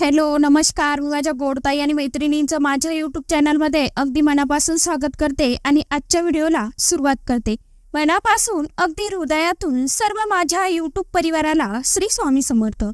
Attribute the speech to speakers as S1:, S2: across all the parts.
S1: Hello नमस्कार. मी माझ्या गोडताई आणि मैत्रिणींचं माझ्या यूट्यूब चॅनलमध्ये अगदी मनापासून स्वागत करते आणि आजच्या व्हिडिओला सुरुवात करते. मनापासून अगदी हृदयातून सर्व माझ्या यूट्यूब परिवाराला श्री स्वामी समर्थ.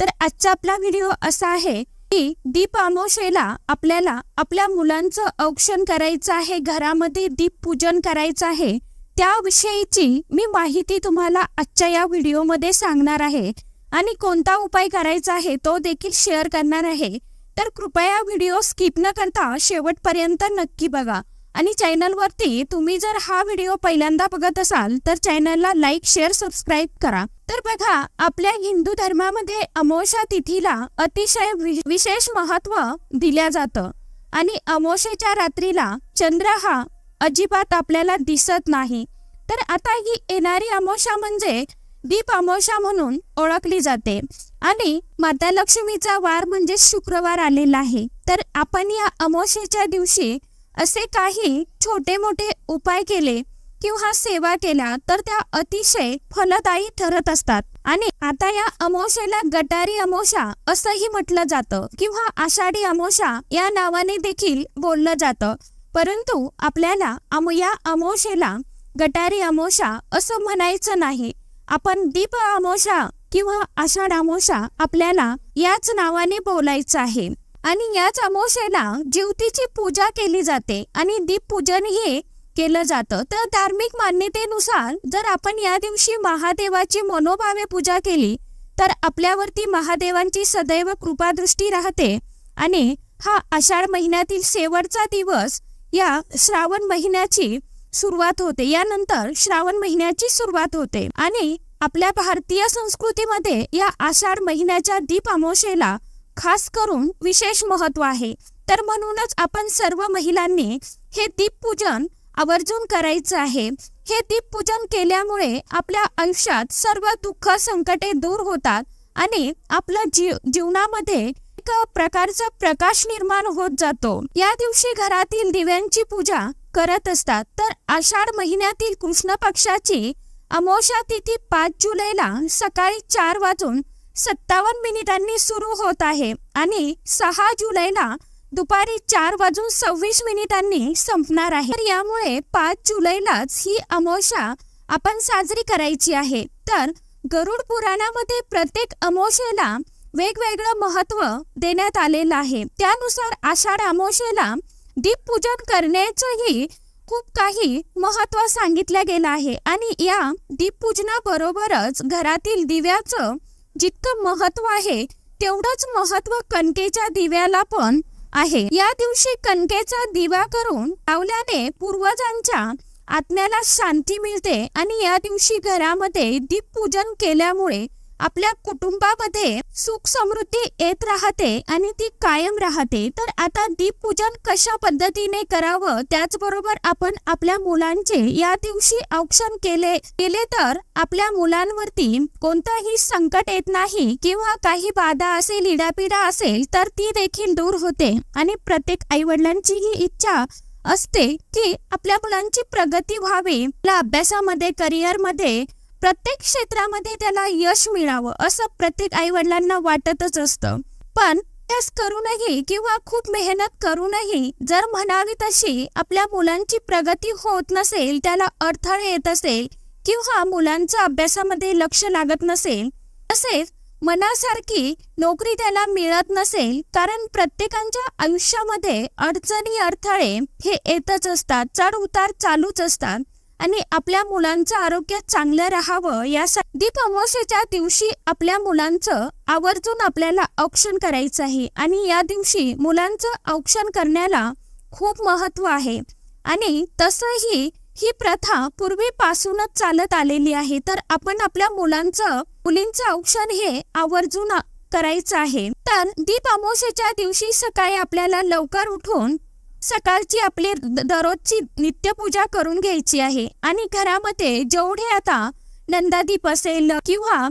S1: तर आजचा आपला व्हिडिओ असा आहे की दीप अमोशेला आपल्याला आपल्या मुलांचं औक्षण करायचं आहे घरामध्ये दीप पूजन करायचं आहे त्याविषयीची मी माहिती तुम्हाला आजच्या या व्हिडिओमध्ये सांगणार आहे. आणि कोणता उपाय करायचा आहे तो देखील शेअर करणार आहे. तर कृपया व्हिडिओ स्किप न करता शेवटपर्यंत नक्की बघा. आणि चॅनलवरती तुम्ही जर हा व्हिडिओ पहिल्यांदा बघत असाल तर चॅनलला लाईक शेअर सबस्क्राईब करा. तर बघा आपल्या हिंदू धर्मामध्ये अमोशा तिथीला अतिशय विशेष महत्त्व दिल्या जातं. आणि अमोशेच्या रात्रीला चंद्र हा अजिबात आपल्याला दिसत नाही. तर आता ही येणारी अमोशा म्हणजे दीप अमावस्या म्हणून ओळखली जाते. आणि माता लक्ष्मीचा वार म्हणजे शुक्रवार आलेला आहे. तर आपण या अमावस्येच्या दिवशी असे काही छोटे मोठे उपाय केले किंवा सेवा केल्या तर त्या अतिशय फलदायी ठरत असतात. आणि आता या अमावस्येला गटारी अमावस्या असंही म्हटलं जातं किंवा आषाढी अमावस्या या नावाने देखील बोललं जातं. परंतु आपल्याला या अमावस्येला गटारी अमावस्या असं म्हणायचं नाही. आपण दीप अमावस्या किंवा आषाढ अमोशा आपल्याला याच नावाने बोलायचं आहे. आणि याच अमोशेला जीवतीची पूजा केली जाते आणि दीप पूजन हे केलं जातं. तर धार्मिक मान्यतेनुसार जर आपण या दिवशी महादेवाची मनोभावे पूजा केली तर आपल्यावरती महादेवांची सदैव कृपादृष्टी राहते. आणि हा आषाढ महिन्यातील शेवटचा दिवस या श्रावण महिन्याची सुरुवात होते. यानंतर श्रावण महिन्याची सुरुवात होते. आणि आपल्या भारतीय संस्कृतीमध्ये या आषाढ महिन्याच्या दीप अमावस्येला खास करून विशेष महत्त्व आहे. तर म्हणूनच आपण सर्व महिलांनी हे दीप पूजन आवर्जून करायचं आहे. हे दीप पूजन केल्यामुळे आपल्या आयुष्यात सर्व दुःख संकटे दूर होतात आणि आपलं जीव जीवनामध्ये एक प्रकारचा प्रकाश निर्माण होत जातो. या दिवशी घरातील दिव्यांची पूजा करत असतात. तर आषाढ महिन्यातील कृष्ण पक्षाची अमावस्या तिथी पाच जुलैला सकाळी चार वाजून सत्तावन्न मिनिटांनी सुरू होत आहे आणि सहा जुलैला दुपारी चार वाजून सव्वीस मिनिटांनी संपणार आहे. तर यामुळे पाच जुलैलाच ही अमोशा आपण साजरी करायची आहे. तर गरुड पुराणामध्ये प्रत्येक अमोशेला वेगवेगळं महत्त्व देण्यात आलेलं आहे. त्यानुसार आषाढ अमोशेला दीप पूजन करण्याचंही खूप काही महत्त्व सांगितलं गेलं आहे. आणि या दीपपूजनाबरोबरच घरातील दिव्याचं जितकं महत्त्व आहे तेवढंच महत्त्व कणकेच्या दिव्याला पण आहे. या दिवशी कणकेचा दिवा करून लावल्याने पूर्वजांच्या आत्म्याला शांती मिळते. आणि या दिवशी घरामध्ये दीपपूजन केल्यामुळे आपल्या कुटुंबामध्ये सुख समृद्धी येत राहते आणि ती कायम राहते. तर आता दीपपूजन कशा पद्धतीने करावं? त्याचबरोबर आपण आपल्या मुलांचे या दिवशी औक्षण केले केले तर आपल्या मुलांवरती कोणतंही संकट येत नाही किंवा काही बाधा असेल इडापिडा असेल तर ती देखील दूर होते. आणि प्रत्येक आईवडिलांची ही इच्छा असते की आपल्या मुलांची प्रगती व्हावी. आपल्या अभ्यासामध्ये करिअरमध्ये प्रत्येक क्षेत्रामध्ये त्याला यश मिळावं असं प्रत्येक आई वडिलांना वाटतच असतं. पण अभ्यास करूनही किंवा खूप मेहनत करूनही जर म्हणावी तशी आपल्या मुलांची प्रगती होत नसेल त्याला अडथळे येत असेल किंवा मुलांचं अभ्यासामध्ये लक्ष लागत नसेल तसेच मनासारखी नोकरी त्याला मिळत नसेल कारण प्रत्येकांच्या आयुष्यामध्ये अडचणी अडथळे हे येतच असतात चढ उतार चालूच असतात. आणि आपल्या मुलांचं आरोग्य चांगलं राहावं यासाठी दीप अमावस्येच्या दिवशी आपल्या मुलांचं आवर्जून आपल्याला औक्षण करायचं आहे. आणि या दिवशी मुलांचं औक्षण करण्याला खूप महत्त्व आहे. आणि तसंही ही प्रथा पूर्वीपासूनच चालत आलेली आहे. तर आपण आपल्या मुलांचं मुलींचं औक्षण हे आवर्जून करायचं आहे. तर दीप अमावस्येच्या दिवशी सकाळी आपल्याला लवकर उठून सकाळची आपली द- दररोजची नित्यपूजा करून घ्यायची आहे. आणि घरामध्ये जेवढे आता नंदादीप असेल किंवा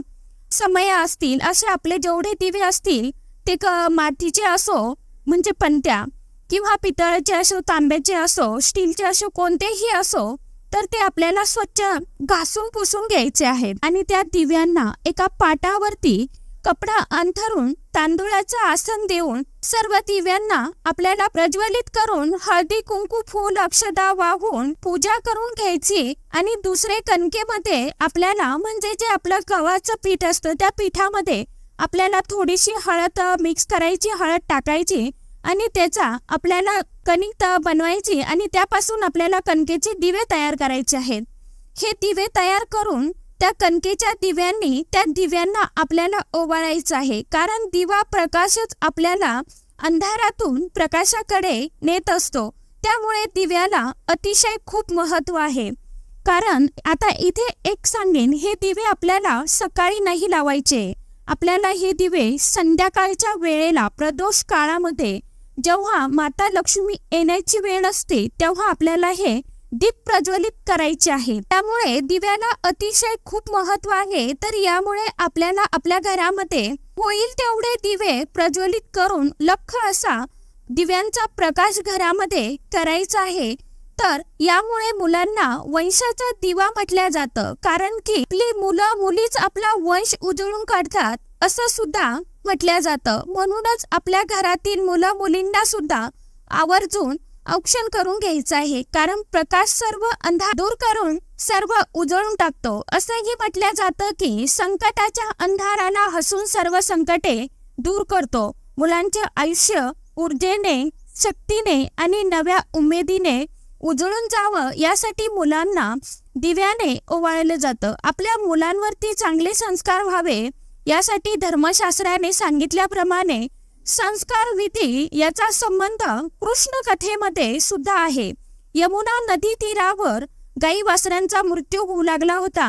S1: समय असतील असे आपले जेवढे दिवे असतील ते क मातीचे असो म्हणजे पणत्या किंवा पितळाचे असो तांब्याचे असो स्टीलचे असो कोणतेही असो तर ते आपल्याला स्वच्छ घासून पुसून घ्यायचे आहेत. आणि त्या दिव्यांना एका पाटावरती कपडा अंथरून तांदुळाचं आसन देऊन सर्व दिव्यांना आपल्याला प्रज्वलित करून हळदी कुंकू फूल अक्षदा वाहून पूजा करून घ्यायची आणि दुसरे कणकेमध्ये आपल्याला म्हणजे जे आपलं गव्हाचं पीठ असतं त्या पिठामध्ये आपल्याला थोडीशी हळद मिक्स करायची हळद टाकायची आणि त्याचा आपल्याला कणिक बनवायची आणि त्यापासून आपल्याला कणकेचे दिवे तयार करायचे आहेत. हे दिवे तयार करून त्या कणकेच्या दिव्यांनी त्या दिव्यांना आपल्याला ओवाळायचं आहे. कारण दिवा प्रकाशच आपल्याला अंधारातून प्रकाशाकडे नेत असतो. त्यामुळे दिव्याला अतिशय खूप महत्त्व आहे. कारण आता इथे एक सांगेन हे दिवे आपल्याला सकाळी नाही लावायचे. आपल्याला हे दिवे संध्याकाळच्या वेळेला प्रदोष काळामध्ये जेव्हा माता लक्ष्मी येण्याची वेळ असते तेव्हा आपल्याला हे दीप प्रज्वलित करायचे आहे. त्यामुळे दिव्याला अतिशय खूप महत्त्व आहे. तर यामुळे आपल्याला आपल्या घरामध्ये होईल तेवढे दिवे प्रज्वलित करून लख असा दिव्यांचा प्रकाश घरामध्ये करायचा आहे. तर यामुळे मुलांना वंशाचा दिवा म्हटल्या जातं. कारण की आपली मुलं मुलीच आपला वंश उजळून काढतात असं सुद्धा म्हटल्या जातं. म्हणूनच आपल्या घरातील मुलं मुलींना सुद्धा आवर्जून औक्षण करून घ्यायचं आहे. कारण प्रकाश सर्व अंधार दूर करून सर्व उजळून टाकतो. असंही म्हटलं जातं की संकटाच्या अंधाराला हसून सर्व संकटे दूर करतो. मुलांचे आयुष्य ऊर्जेने शक्तीने आणि नव्या उमेदीने उजळून जावं यासाठी मुलांना दिव्याने ओवाळलं जातं. आपल्या मुलांवरती चांगले संस्कार व्हावे यासाठी धर्मशास्त्राने सांगितल्याप्रमाणे संस्कार रीती याचा संबंध कृष्ण कथेमध्ये सुद्धा आहे. यमुना नदी तीरावर गाई वासरांचा मृत्यू होऊ लागला होता.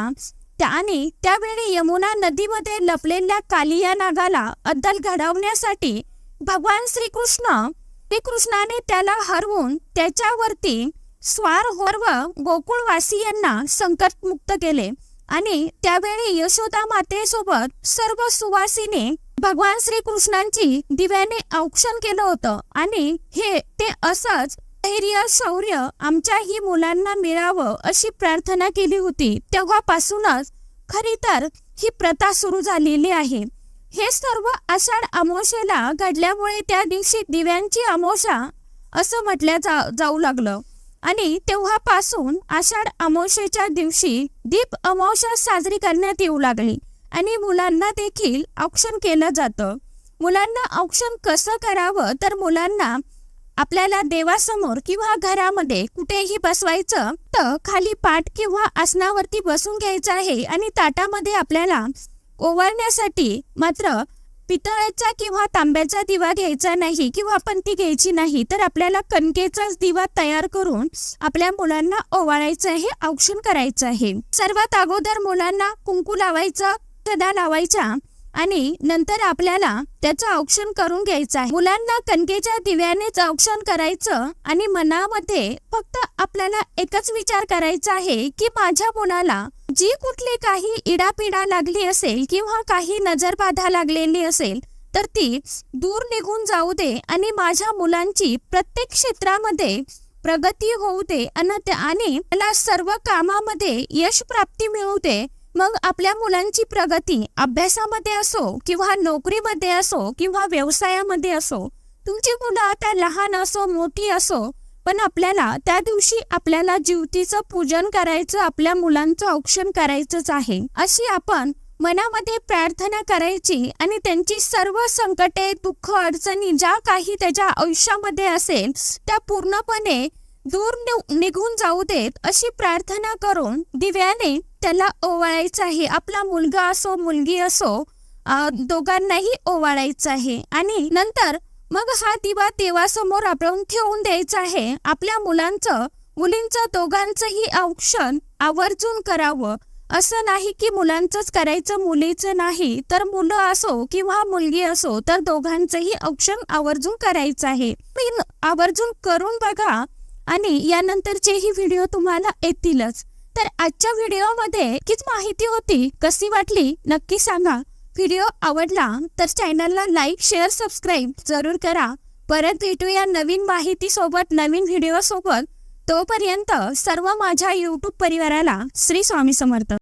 S1: त्याने त्यावेळी यमुना नदीमध्ये लपलेल्या कालिया नागाला अद्दल घडवण्यासाठी भगवान श्रीकृष्ण श्रीकृष्णाने त्याला हरवून त्याच्यावरती स्वार होर्व गोकुळवासियांना संकटमुक्त केले आणि त्यावेळी यशोदा मातेसोबत सर्व सुवासीने भगवान श्रीकृष्णांची दिव्याने औक्षण केलं होतं. आणि हे ते असंच धैर्य शौर्य आमच्याही मुलांना मिळावं अशी प्रार्थना केली होती. तेव्हापासूनच खरी तर ही प्रथा सुरू झालेली आहे. हे सर्व आषाढ अमावस्येला घडल्यामुळे त्या दिवशी दिव्यांची अमोशा असं म्हटल्या जा जाऊ लागलं. आणि तेव्हापासून आषाढ अमावस्येच्या दिवशी दीप अमावस्या साजरी करण्यात येऊ लागली. आणि मुलांना देखील औक्षण केलं जातं. मुलांना औक्षण कसं करावं? तर मुलांना आपल्याला देवासमोर किंवा घरामध्ये कुठेही बसवायचं तर खाली पाठ किंवा आसनावरती बसून घ्यायचं आहे आणि ताटामध्ये आपल्याला ओवाळण्यासाठी मात्र पितळ्याचा किंवा तांब्याचा दिवा घ्यायचा नाही किंवा पंती घ्यायची नाही तर आपल्याला कणकेचाच दिवा तयार करून आपल्या मुलांना ओवाळायचं आहे औक्षण करायचं आहे. सर्वात अगोदर मुलांना कुंकू लावायचं सदा लावायचा आणि नंतर आपल्याला त्याचं औक्षण करून घ्यायचं आहे. मुलांना कणकेच्या दिव्यानेच औक्षण करायचं आणि मनामध्ये फक्त आपल्याला एकच विचार करायचा आहे की माझ्या मुलाला जी कुठली काही इडापिडा लागली असेल किंवा काही नजरबाधा लागलेली असेल तर ती दूर निघून जाऊ दे आणि माझ्या मुलांची प्रत्येक क्षेत्रामध्ये प्रगती होऊ दे त्या- आणि मला सर्व कामामध्ये यश प्राप्ती मिळू दे. मग आपल्या मुलांची प्रगती अभ्यासामध्ये असो किंवा नोकरीमध्ये असो किंवा व्यवसायामध्ये असो तुमची मुलं आता लहान असो मोठी असो पण आपल्याला त्या दिवशी आपल्याला जीवतीचं पूजन करायचं आपल्या मुलांचं औक्षण करायचंच आहे. अशी आपण मनामध्ये प्रार्थना करायची आणि त्यांची सर्व संकटे दुःख अडचणी ज्या काही त्याच्या आयुष्यामध्ये असेल त्या पूर्णपणे दूर निघून जाऊ देत अशी प्रार्थना करून दिव्याने त्याला ओवाळायचं आहे. आपला मुलगा असो मुलगी असो दोघांनाही ओवाळायचं आहे. आणि नंतर मग हा दिवा देवासमोर आपण ठेवून द्यायचा आहे. आपल्या मुलांचं मुलींचं दोघांचंही औक्षण आवर्जून करावं. असं नाही की मुलांचंच करायचं मुलीचं नाही. तर मुलं असो किंवा मुलगी असो तर दोघांचंही औक्षण आवर्जून करायचं आहे. आवर्जून करून बघा. आणि यानंतरचेही व्हिडिओ तुम्हाला येतीलच. तर आजच्या व्हिडिओमध्ये कीच माहिती होती. कशी वाटली? नक्की सांगा. व्हिडिओ आवडला तर चॅनलला लाईक शेअर सबस्क्राईब जरूर करा. परत भेटूया नवीन माहिती सोबत नवीन व्हिडिओ सोबत तोपर्यंत सर्व माझ्या युट्यूब परिवाराला श्री स्वामी समर्थ.